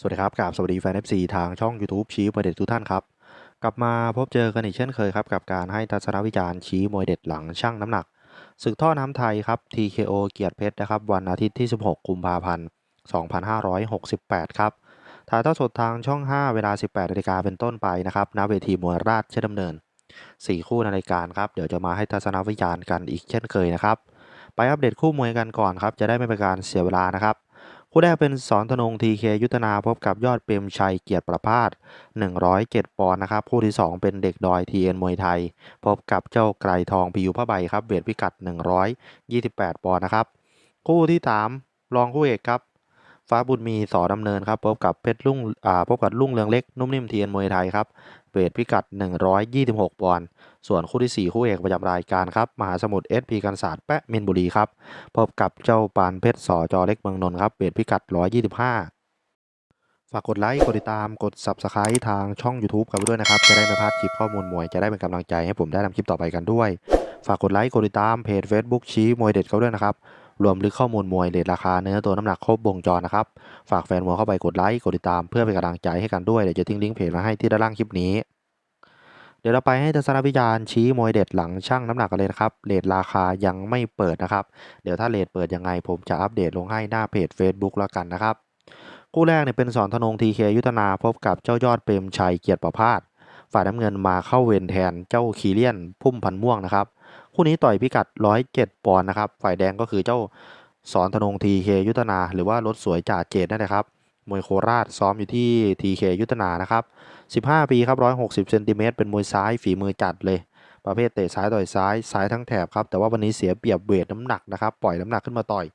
สวัสดีครับกราบสวัสดีแฟน FC ทางช่อง YouTube ชี้มวยเด็ดทุกท่านครับ กลับมาพบเจอกันอีกเช่นเคยครับ กับการให้ทัศนวิจารณ์ชี้มวยเด็ดหลังช่างน้ำหนักศึกท่อน้ำไทยครับ TKO เกียรติเพชรนะครับ วันอาทิตย์ที่ 16 กุมภาพันธ์ 2568 ครับถ่ายทอดสดทางช่อง 5 เวลา 18นาฬิกาเป็นต้นไปนะครับณเวทีมวยราชดำเนิน 4 คู่ในรายการครับ เดี๋ยวจะมาให้ทัศนวิจารณ์กันอีกเช่นเคยนะครับไปอัปเดตคู่มวยกันก่อนครับจะได้ไม่เป็นการเสียเวลานะครับ คู่แรกเป็นสอนธนงทีเคยุทธนาพบกับยอดเปรมชัยเกียรติประพาส107 ปอนด์นะครับคู่ที่ 2 เป็นเด็กดอยทีเอ็นมวยไทย พบกับเจ้าไกรทองพิยุผ้าใบครับเวทพิกัด 128 ปอนด์นะครับ คู่ที่ 3 รองคู่เอกครับฟ้าบุญมีสอดำเนินครับพบกับเพชรลุ่งอ่าพบกับลุ่งเรืองเล็กนุ่มนิ่มเทียนมวยไทยครับ เวทพิกัด 126ปอนด์ส่วนคู่ที่ 4 คู่เอกประจำรายการครับ มหาสมุทรเอสพีกันศาสตร์แปะมินบุรีครับ พบกับเจ้าปานเพชรสอจอเล็กเมืองนนท์ครับ เวทพิกัด 125 ฝากกดไลค์ กดติดตาม กด Subscribe ทางช่อง YouTube กันด้วยนะครับ จะได้ไม่พลาดคลิปข้อมูลมวย จะได้เป็นกำลังใจให้ผมได้ทำคลิปต่อไปกันด้วย ฝากกดไลค์ กดติดตาม เพจ Facebook ชี้มวยเด็ดเขาด้วยนะครับ รวมลึกข้อมูลมวยเด็ดราคาเนื้อตัวน้ำหนักครบวงจรนะครับ ฝากแฟนมวยเข้าไปกดไลค์กดติดตามเพื่อเป็นกำลังใจให้กันด้วย เดี๋ยวจะทิ้งลิงก์เพจมาให้ที่ด้านล่างคลิปนี้ เดี๋ยวเราไปให้ทัศนวิจารณ์ชี้มวยเด็ดหลังช่างน้ำหนักกันเลยนะครับเลทราคายังไม่เปิดนะครับ เดี๋ยวถ้าเลทเปิดยังไงผมจะอัปเดตลงให้หน้าเพจ Facebook แล้วกันนะครับคู่แรกเนี่ยเป็นสอนธนงทีเคยุทธนาพบกับเจ้ายอดเปรมชัยเกียรติประพาสฝ่ายน้ำเงินมาเข้าเวรแทนเจ้าคีเลียนพุ่มพันม่วงนะครับ คู่นี้ต่อยพิกัด 107 ปอนด์นะครับ ฝ่ายแดงก็คือเจ้าสอนธนงทีเคยุทธนา หรือว่ารถสวยจ่าเจดนั่นแหละครับ มวยโคราชซ้อมอยู่ที่ทีเคยุทธนานะครับ 15 ปีครับ 160 เซนติเมตรเป็นมวยซ้ายฝีมือจัดเลย ประเภทเตะซ้ายต่อยซ้าย ซ้ายทั้งแถบครับ แต่ว่าวันนี้เสียเปรียบเวทน้ำหนักนะครับ ปล่อยน้ำหนักขึ้นมาต่อย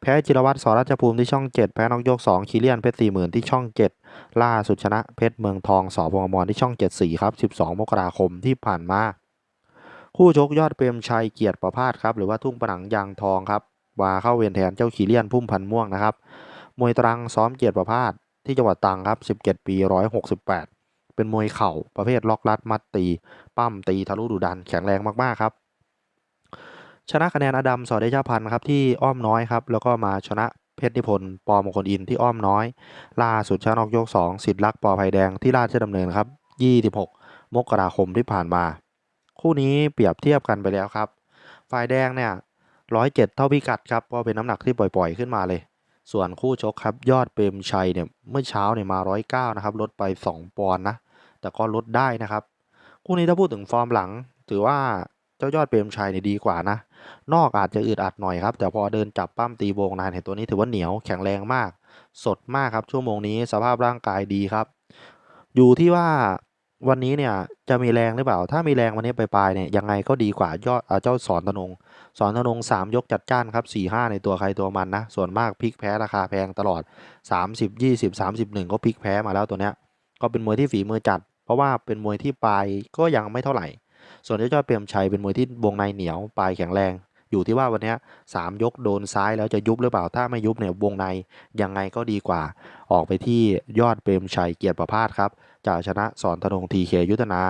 แพ้จิรวัตรสราชภูมิที่ช่อง 7 แพ้นอกยก 2 คิเลียนเพชร40,000ที่ช่อง 7 ล่าสุดชนะเพชรเมืองทองสอพงอมรที่ช่อง 74 ครับ 12 มกราคมที่ผ่านมา คู่ชกยอดเปรมชัยเกียรติประพาสครับหรือว่าทุ่งปะหนังยางทองครับมาเข้าเวียนแทนเจ้าขีเลียนพุ่มพันม่วงนะครับมวยตรังซ้อมเกียรติประพาสที่จังหวัดตรังครับ 17 ปี 168 เป็นมวยเข่าประเภทล็อกลัดมัดตี ปั้มตีทะลุดุดันแข็งแรงมากๆครับ ชนะคะแนนอดัมสอดเดชพันธ์ครับที่อ้อมน้อยครับแล้วก็มาชนะเพชรนิพนธ์ปอมงคลอินที่อ้อมน้อย ล่าสุดชนะนอกยก 2 สิทธิ์ลักษณ์ปอไผ่แดงที่ราชดำเนินครับ 26 มกราคมที่ผ่านมา คู่นี้เปรียบเทียบกันไปแล้วครับ ฝ่ายแดงเนี่ย107เจ็ดเท่าพิกัดครับก็เป็นน้ำหนักที่ปล่อยๆขึ้นมาเลย ส่วนคู่ชกครับยอดเปรมชัยเนี่ยเมื่อเช้าเนี่ยมา109นะครับลดไป 2 ปอนด์นะ แต่ก็ลดได้นะครับ คู่นี้ถ้าพูดถึงฟอร์มหลัง ถือว่าเจ้ายอดเปรมชัยเนี่ยดีกว่านะ นอกอาจจะอึดอัดหน่อยครับ แต่พอเดินจับปั้มตีวงนานเห็นตัวนี้ถือว่าเหนียวแข็งแรงมาก สดมากครับชั่วโมงนี้สภาพร่างกายดีครับ อยู่ที่ว่า วันนี้เนี่ยจะมีแรงหรือเปล่า ถ้ามีแรงวันนี้ไปปลายเนี่ยยังไงก็ดีกว่ายอดอ่าเจ้าสอนธนง สอนธนงสามยกจัดจ้านครับสี่ห้าในตัวใครตัวมันนะ ส่วนมากพลิกแพ้ราคาแพงตลอด30 20 31ก็พลิกแพ้มาแล้วตัวเนี้ย ก็เป็นมวยที่ฝีมือจัด เพราะว่าเป็นมวยที่ปลายก็ยังไม่เท่าไหร่ ส่วนเจ้าเปรมชัยเป็นมวยที่วงในเหนียวปลายแข็งแรง อยู่ที่ว่าวันนี้สามยกโดนซ้ายแล้วจะยุบหรือเปล่าถ้าไม่ยุบเนี่ยวงในยังไงก็ดีกว่า ออกไปที่ยอดเปรมชัยเกียรติประพาสครับจะชนะสอนธนงทีเคยุทธนา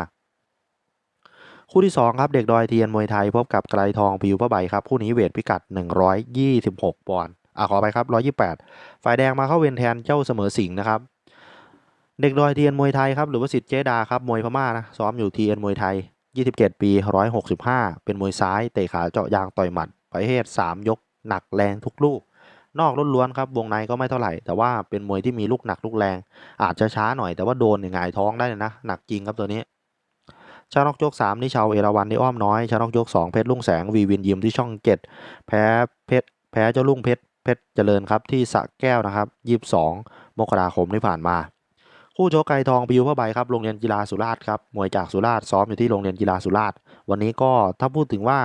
คู่ที่ 2 ครับเด็กดอยเทียนมวยไทยพบกับไกรทองพิวพระใบครับคู่นี้เวทพิกัด 126 ปอนด์อะขอไปครับ 128 ฝ่ายแดงมาเข้าเวียนแทนเจ้าเสมอสิงห์นะครับ เด็กดอยเทียนมวยไทยครับหรือว่าสิทธิ์เจดาครับมวยพม่านะซ้อมอยู่ทีเอ็นมวยไทย 27 ปี 165 เป็นมวยซ้าย เตะขาเจาะยางต่อยหมัด ประเภท3 ยก หนักแรงทุกลูก นอกล้วนๆครับ วงในก็ไม่เท่าไหร่ แต่ว่าเป็นมวยที่มีลูกหนักลูกแรง อาจจะช้าหน่อย แต่ว่าโดนเนี่ยหงายท้องได้เลยนะ หนักจริงครับตัวนี้ ชานอกยก3นี่ชาวเอราวันที่อ้อมน้อย ชานอกยก 2 เพชรลุ่งแสง วีวินยิมที่ช่อง 7 แพ้เพชร แพ้เจ้าลุ่งเพชร เพชรเจริญครับที่สระแก้วนะครับ 22 มกราคมที่ผ่านมา คู่โชกไกรทองปิวผ้าใบครับโรงเรียนกีฬาสุราษฎร์ครับมวยจากสุราษฎร์ซ้อมอยู่ที่โรงเรียนกีฬาสุราษฎร์วันนี้ก็ถ้าพูดถึงว่า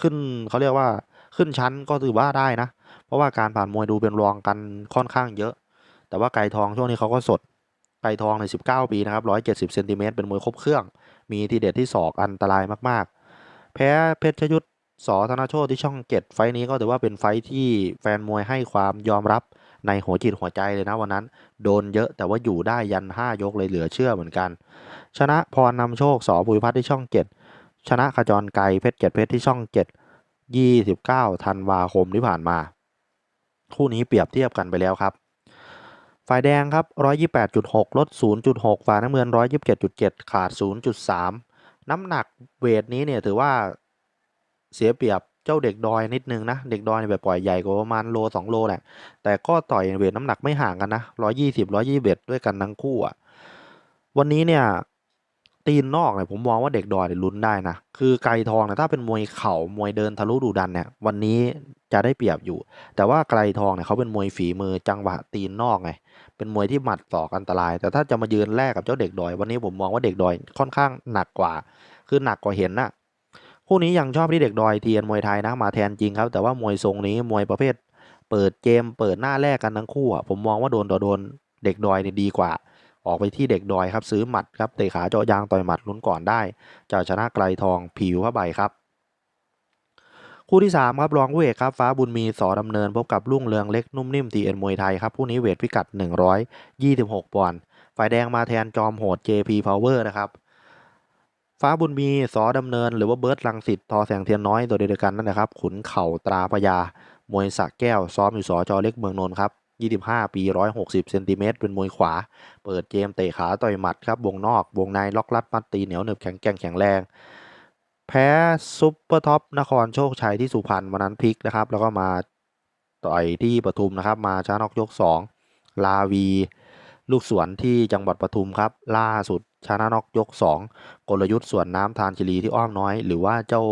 ขึ้นเขาเรียกว่าขึ้นชั้นก็ถือว่าได้นะ เพราะว่าการผ่านมวยดูเป็นรองกันค่อนข้างเยอะ แต่ว่าไก่ทองช่วงนี้เขาก็สดไก่ทองใน 19 ปีนะครับ 170เซนติเมตรเป็นมวยครบเครื่อง มีทีเด็ดที่ศอกอันตรายมากๆ แพ้เพชรชยุทธสอธนโชตที่ช่อง7ไฟต์นี้ก็ถือว่าเป็นไฟต์ที่แฟนมวยให้ความยอมรับ ในหัวจิตหัวใจเลยนะวันนั้น โดนเยอะแต่ว่าอยู่ได้ยัน 5 ยกเลยเหลือเชื่อเหมือนกัน ชนะพรนำโชคสอบุญพัฒน์ที่ช่อง 7 ชนะขจรไกรเพชรเกียรติเพชรที่ช่อง 7 29ธันวาคมที่ผ่านมา คู่นี้เปรียบเทียบกันไปแล้วครับฝ่ายแดงครับ128.6 ลด 0.6 ฝ่ายน้ำเงิน 127.7 ขาด 0.3 น้ำหนักเวทนี้เนี่ยถือว่าเสียเปรียบ เจ้าเด็กดอยนิดนึงนะ เด็กดอยเนี่ยแบบปล่อยใหญ่กว่าประมาณโล2โลแหละ แต่ก็ต่อยเวทน้ำหนักไม่ห่างกันนะ120 121ด้วยกันทั้งคู่อะ วันนี้เนี่ยตีนนอกเนี่ยผมมองว่าเด็กดอยเนี่ยลุ้นได้นะ คือไกรทองเนี่ยถ้าเป็นมวยเข่ามวยเดินทะลุดุดันเนี่ยวันนี้จะได้เปรียบอยู่ แต่ว่าไกรทองเนี่ยเขาเป็นมวยฝีมือจังหวะตีนนอกไง เป็นมวยที่หมัดศอกอันตราย แต่ถ้าจะมายืนแลกกับเจ้าเด็กดอย วันนี้ผมมองว่าเด็กดอยค่อนข้างหนักกว่า คือหนักกว่าเห็นนะ คู่นี้ยังชอบที่เด็กดอยเทียนมวยไทยนะมาแทนจริงครับ แต่ว่ามวยทรงนี้มวยประเภท เปิดเกมเปิดหน้าแรกกันทั้งคู่ผมมองว่าโดนต่อโดนเด็กดอยเนี่ยดีกว่า ออกไปที่เด็กดอยครับซื้อหมัดครับเตะขาเจาะยางต่อยหมัดลุ้นก่อนได้จะชนะไกลทองผิวผ้าใบครับคู่ที่ 3 ครับรองเอกครับ ฟ้าบุญมีสอดำเนินพบกับลุ่งเรืองเล็กนุ่มนิ่มทีเอ็นมวยไทยครับคู่นี้เวทพิกัด 126 ปอนด์ฝ่ายแดงมาแทนจอมโหด JP Power นะครับ ฟ้าบุญมีสอดำเนิน หรือว่าเบิร์ดลังสิตทอแสงเทียนน้อยตัวเดียวกันนั่นแหละครับ ขุนเข่าตราพญามวยสักแก้วซ้อมอยู่สอจอเล็กเมืองนนท์ครับ25 ปี 160 เซนติเมตร เป็นมวยขวา เปิดเกมเตะขาต่อยหมัดครับ วงนอก วงใน ล็อกลัด มัดตีเหนียวหนึบแข็งแกร่งแข็งแรง แพ้ซุปเปอร์ท็อปนครโชคชัยที่สุพรรณวันนั้นพลิกนะครับ แล้วก็มาต่อยที่ปทุมนะครับ มาชนะนอกยก 2 ลาวี ลูกสวนที่จังหวัดปทุมครับ ล่าสุด ชนะนอกยก 2 กลยุทธ์ส่วนน้ำทานชิลีที่อ้อมน้อย หรือว่าเจ้า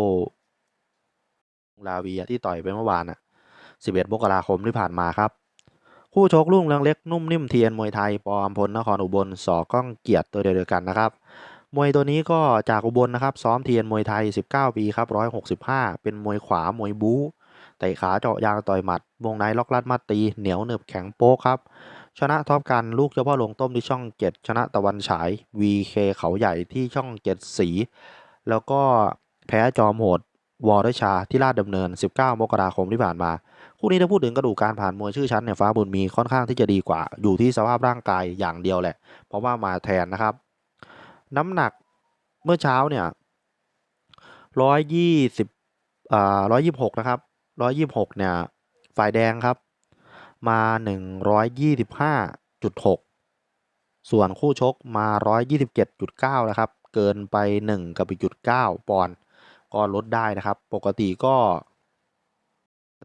ลาวีที่ต่อยไปเมื่อวานอะ 11มกราคมที่ผ่านมาครับ คู่ชกลุ่งเรืองเล็กนุ่มนิ่มเทียนมวยไทย ปอมพลนครอุบลสอก้องเกียรติตัวเดียวกันนะครับ มวยตัวนี้ก็จากอุบลนะครับ ซ้อมเทียนมวยไทย 19 ปีครับ 165 เป็นมวยขวามวยบู๊เตะขาเจาะยางต่อยหมัด วงในล็อกลัดมัดตีเหนียวหนึบแข็งโป๊กครับ ชนะท็อปกันลูกเจ้าพ่อลงต้มที่ช่อง 7 ชนะตะวันฉาย VK เขาใหญ่ที่ช่อง 7 สี แล้วก็แพ้จอมโหดวอร์ดชาที่ลาดดำเนิน 19 มกราคมที่ผ่านมา คู่นี้ถ้าพูดถึงกระดูกการผ่านมวยชื่อชั้นเนี่ยฟ้าบุญมีค่อนข้างที่จะดีกว่า อยู่ที่สภาพร่างกายอย่างเดียวแหละ เพราะว่ามาแทนนะครับ น้ำหนักเมื่อเช้าเนี่ยร้อยยี่สิบอ่าร้อยยี่หกนะครับร้อยยี่หกเนี่ยฝ่ายแดงครับ มาหนึ่งร้อยยี่สิบห้าจุดหกส่วนคู่ชกมาร้อยยี่สิบเจ็ดจุดเก้านะครับ เกินไปหนึ่งกับอีกจุดเก้าปอนด์ก็ลดได้นะครับ ปกติก็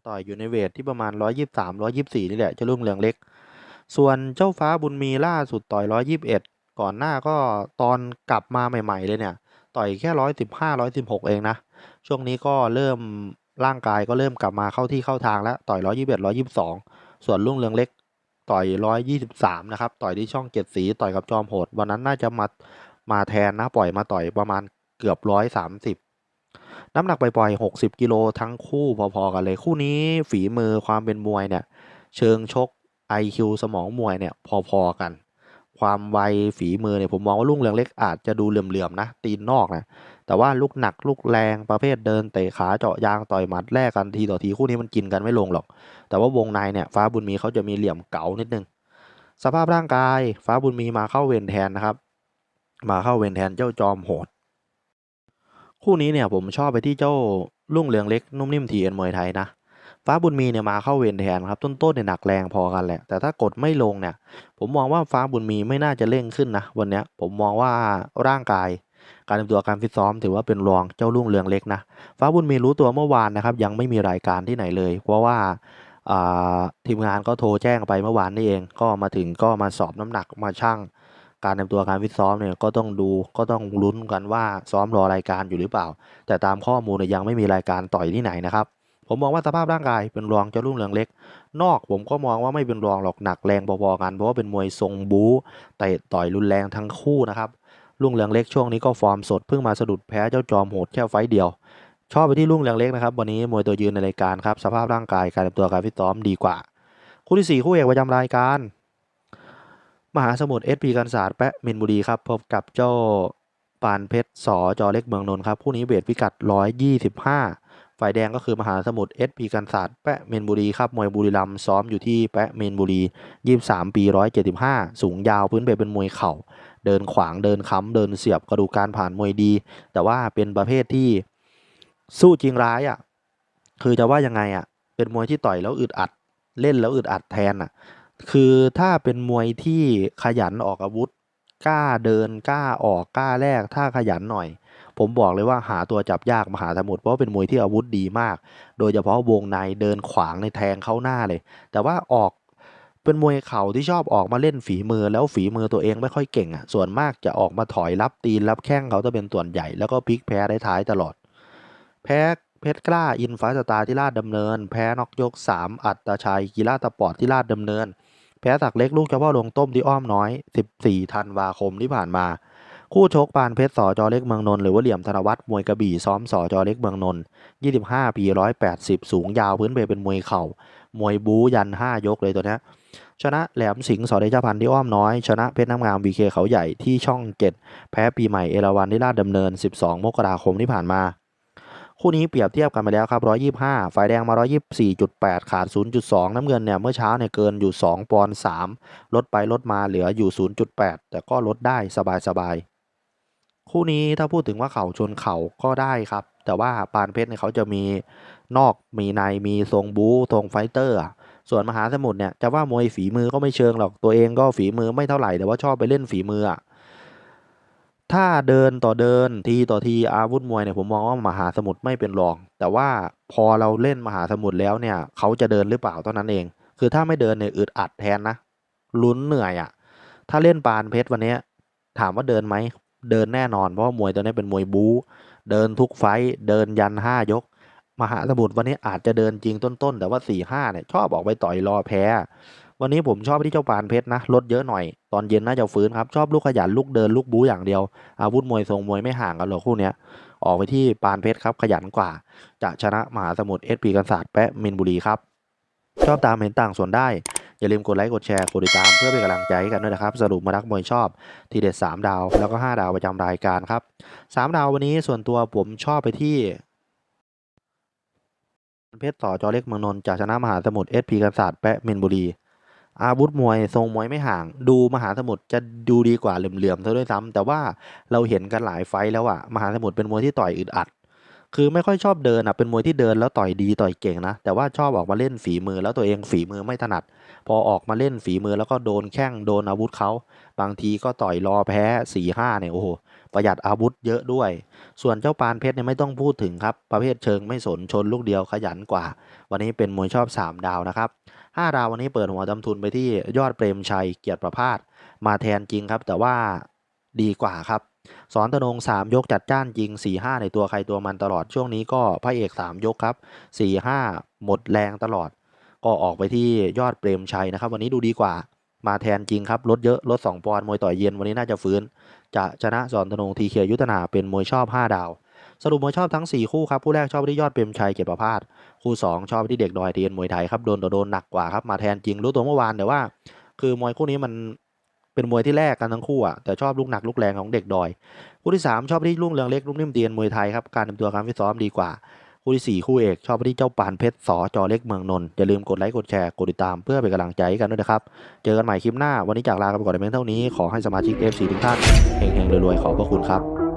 ต่อยอยู่ในเวทที่ประมาณ 123 124 นี่แหละจะรุ่งเรืองเล็ก ส่วนเจ้าฟ้าบุญมีล่าสุดต่อย 121 ก่อนหน้าก็ตอนกลับมาใหม่ๆ เลยเนี่ย ต่อยแค่ 115 116 เองนะ ช่วงนี้ก็เริ่มร่างกายก็เริ่มกลับมาเข้าที่เข้าทางแล้ว ต่อย 121 122 ส่วนรุ่งเรืองเล็กต่อย123นะครับ ต่อยที่ช่องเจ็ดสีต่อยกับจอมโหด วันนั้นน่าจะมามาแทนนะปล่อยมาต่อยประมาณเกือบ130น้ำหนักปล่อยๆ60กิโลทั้งคู่พอๆกันเลยคู่นี้ฝีมือความเป็นมวยเนี่ย เชิงชก IQ สมองมวยเนี่ยพอๆกัน ความไวฝีมือเนี่ยผมมองว่าลุงเรืองเล็กอาจจะดูเหลื่อมๆนะ ตีนนอกนะ แต่ว่าลูกหนักลูกแรงประเภทเดินเตะขาเจาะยางต่อยหมัดแลกกันทีต่อทีคู่นี้มันกินกันไม่ลงหรอก แต่ว่าวงในเนี่ยฟ้าบุญมีเขาจะมีเหลี่ยมเก๋านิดนึง สภาพร่างกายฟ้าบุญมีมาเข้าเวรแทนนะครับ มาเข้าเวรแทนเจ้าจอมโหด คู่นี้เนี่ยผมชอบไปที่เจ้าลุ่งเรืองเล็กนุ่มนิ่มทีเอ็นมวยไทยนะฟ้าบุญมีเนี่ยมาเข้าเวรแทนครับต้นๆเนี่ยหนักแรงพอกันแหละ แต่ถ้ากดไม่ลงเนี่ย ผมมองว่าฟ้าบุญมีไม่น่าจะเร่งขึ้นนะวันนี้ผมมองว่าร่างกาย การเตรียมตัวการฟิตซ้อม ถือว่าเป็นรองเจ้าลุ่งเรืองเล็กนะฟ้าบุญมีรู้ตัวเมื่อวานนะครับ ยังไม่มีรายการที่ไหนเลย เพราะว่าทีมงานก็โทรแจ้งไปเมื่อวานนี่เอง ก็มาถึงก็มาสอบน้ำหนักมาชั่ง การเตรียมตัวการฟิตซ้อมเนี่ยก็ต้องดูก็ต้องลุ้นกันว่าซ้อมรอรายการอยู่หรือเปล่า แต่ตามข้อมูลเนี่ยยังไม่มีรายการต่อยที่ไหนนะครับผมมองว่าสภาพร่างกายเป็นรองเจ้ารุ่งเรืองเล็ก นอกผมก็มองว่าไม่เป็นรองหรอกหนักแรงพอๆกันเพราะว่าเป็นมวยทรงบู๊เตะต่อยรุนแรงทั้งคู่นะครับ รุ่งเรืองเล็กช่วงนี้ก็ฟอร์มสดเพิ่งมาสะดุดแพ้เจ้าจอมโหดแค่ไฟเดียว ชอบไปที่รุ่งเรืองเล็กนะครับวันนี้มวยตัวยืนในรายการครับสภาพร่างกายการเตรียมตัวการฟิตซ้อมดีกว่า คู่ที่สี่คู่เอกประจำรายการ มหาสมุทรเอสพีกันศาสตร์แปะมินบุรีครับพบกับเจ้าปานเพชรสอจอเล็กเมืองนนท์ครับคู่นี้เวทพิกัด 125 ฝ่ายแดงก็คือมหาสมุทรเอสพีกันศาสตร์แปะเมนบุรีครับมวยบุรีรัมซ้อมอยู่ที่แปะเมนบุรี 23 ปี 175 สูงยาวพื้นเพเป็นมวยเข่า เดินขวางเดินค้ำเดินเสียบกระดูกการผ่านมวยดี แต่ว่าเป็นประเภทที่สู้จริงร้ายอะคือจะว่ายังไงอะเป็นมวยที่ต่อยแล้วอึดอัด เล่นแล้วอึดอัดแทนอะคือถ้าเป็นมวยที่ขยันออกอาวุธกล้าเดินกล้าออกกล้าแลกถ้าขยันหน่อย ผมบอกเลยว่าหาตัวจับยากมหาสมุทรเพราะเป็นมวยที่อาวุธดีมาก โดยเฉพาะวงในเดินขวางในแทงเข้าหน้าเลย แต่ว่าออก เป็นมวยเข่าที่ชอบออกมาเล่นฝีมือแล้วฝีมือตัวเองไม่ค่อยเก่งอะส่วนมากจะออกมาถอยรับตีนรับแข้งเขาจะเป็นส่วนใหญ่แล้วก็พลิกแพ้ได้ท้ายตลอด แพ้เพชรกล้าอินฟ้าสตาร์ที่ราชดำเนิน แพ้นอกยก 3 อัตชัยกีฬาสปอร์ตที่ราชดำเนิน แพ้ศักเล็กลูกเฉพาะลงต้มที่อ้อมน้อย 14ธันวาคมที่ผ่านมา คู่ชกปานเพชรสอจอเล็กเมืองนนท์หรือว่าเหลี่ยมธนวัฒน์มวยกระบี่ซ้อมสอจอเล็กเมืองนนท์25 ปี 180 สูงยาวพื้นเพเป็นมวยเข่ามวยบูยัน 5 ยกเลยตัวเนี้ย ชนะแหลมสิงห์สอเดชพันธ์ที่อ้อมน้อย ชนะเพชรน้ำงามวีเคเขาใหญ่ที่ช่อง7แพ้ปีใหม่เอราวันที่ราชดำเนิน 12 มกราคมที่ผ่านมา คู่นี้เปรียบเทียบกันไปแล้วครับ 125 ฝ่ายแดงมา 124.8 ขาด 0.2 น้ำเงินเนี่ยเมื่อเช้าเนี่ยเกินอยู่ 2 ปอนด์3ลดไปลดมาเหลืออยู่ 0.8 แต่ก็ลดได้สบายๆ คู่นี้ถ้าพูดถึงว่าเข่าชนเข่าก็ได้ครับ แต่ว่าปานเพชรเนี่ยเขาจะมีนอกมีในมีทรงบู๊ทรงไฟเตอร์ ส่วนมหาสมุทรเนี่ยจะว่ามวยฝีมือก็ไม่เชิงหรอกตัวเองก็ฝีมือไม่เท่าไหร่แต่ว่าชอบไปเล่นฝีมืออะถ้าเดินต่อเดินทีต่อทีอาวุธมวยเนี่ยผมมองว่ามหาสมุทรไม่เป็นรอง แต่ว่าพอเราเล่นมหาสมุทรแล้วเนี่ยเขาจะเดินหรือเปล่าเท่านั้นเอง คือถ้าไม่เดินเนี่ยอึดอัดแทนนะลุ้นเหนื่อยอะถ้าเล่นปานเพชรวันนี้ถามว่าเดินไหมเดินแน่นอนเพราะว่ามวยตัวนี้เป็นมวยบู๊เดินทุกไฟเดินยันห้ายก มหาสมุทรวันนี้อาจจะเดินจริงต้นๆ แต่ว่าสี่ห้าเนี่ยชอบออกไปต่อยรอแพ้ วันนี้ผมชอบที่เจ้าปานเพชรนะลดเยอะหน่อย ตอนเย็นน่าจะฟื้นครับ ชอบลูกขยันลูกเดินลูกบู๊อย่างเดียว อาวุธมวยทรงมวยไม่ห่างกันหรอกคู่เนี้ยออกไปที่ปานเพชรครับขยันกว่า จะชนะมหาสมุทรเอสพีกันศาสตร์แปะมินบุรีครับชอบตามเห็นต่างส่วนได้ อย่าลืมกดไลค์กดแชร์กดติดตามเพื่อเป็นกำลังใจกันด้วยนะครับ สรุปมารักมวยชอบ ทีเด็ด 3 ดาว แล้วก็ 5 ดาวประจำรายการครับ 3 ดาววันนี้ส่วนตัวผมชอบไปที่ เพชรต่อจอเล็กเมืองนนท์จากชนะมหาสมุทรเอสพีกันศาสตร์แปะมินบุรี อาวุธมวยทรงมวยไม่ห่าง ดูมหาสมุทรจะดูดีกว่าเหลื่อมๆซะด้วยซ้ำแต่ว่าเราเห็นกันหลายไฟแล้วอะมหาสมุทรเป็นมวยที่ต่อยอึดอัด คือไม่ค่อยชอบเดินอะเป็นมวยที่เดินแล้วต่อยดีต่อยเก่งนะ แต่ว่าชอบออกมาเล่นฝีมือแล้วตัวเองฝีมือไม่ถนัด พอออกมาเล่นฝีมือแล้วก็โดนแข้งโดนอาวุธเขาบางทีก็ต่อยรอแพ้สี่ห้าเนี่ยโอ้โห ประหยัดอาวุธเยอะด้วย ส่วนเจ้าปานเพชรเนี่ยไม่ต้องพูดถึงครับ ประเภทเชิงไม่สนชนลูกเดียวขยันกว่า วันนี้เป็นมวยชอบ 3 ดาวนะครับ 5 ดาววันนี้เปิดหัวดำทุนไปที่ยอดเปรมชัยเกียรติประพาสมาแทนจริงครับ แต่ว่าดีกว่าครับสอนตนง 3 ยกจัดจ้านจริง 4-5 ในตัวใครตัวมันตลอดช่วงนี้ก็พระเอก 3 ยกครับ 4-5 หมดแรงตลอด ก็ออกไปที่ยอดเปรมชัยนะครับ วันนี้ดูดีกว่า มาแทนจริงครับลดเยอะลด2ปอนด์มวยต่อยเย็นวันนี้น่าจะฟื้น จะชนะสอนตนงทีเคยุทธนาเป็นมวยชอบ 5 ดาว สรุปมวยชอบทั้ง 4 คู่ครับคู่แรกชอบไปที่ยอดเปรมชัยเกียรติประพาสคู่ 2 ชอบไปที่เด็กดอยเทียนมวยไทยครับโดนต่อโดนหนักกว่าครับมาแทนจริงรู้ตัวเมื่อวานแต่ว่า คือมวยคู่นี้มันเป็นมวยที่แลกกันทั้งคู่อะแต่ชอบลูกหนักลูกแรงของเด็กดอย คู่ที่ 3 ชอบไปที่ลุงเรืองเล็กลุงนิ่มเตียนมวยไทยครับการเตรียมตัวการฟิตซ้อมดีกว่า คู่ที่ 4 คู่เอก ชอบไปที่เจ้าปานเพชรสอจอเล็กเมืองนนท์อย่าลืมกดไลค์กดแชร์กดติดตามเพื่อเป็นกำลังใจกันด้วยนะครับ เจอกันใหม่คลิปหน้าวันนี้จากลาไปก่อนในเพียงเท่านี้ขอให้สมาชิก FC ทุกท่านเฮงๆรวยๆขอบพระคุณครับ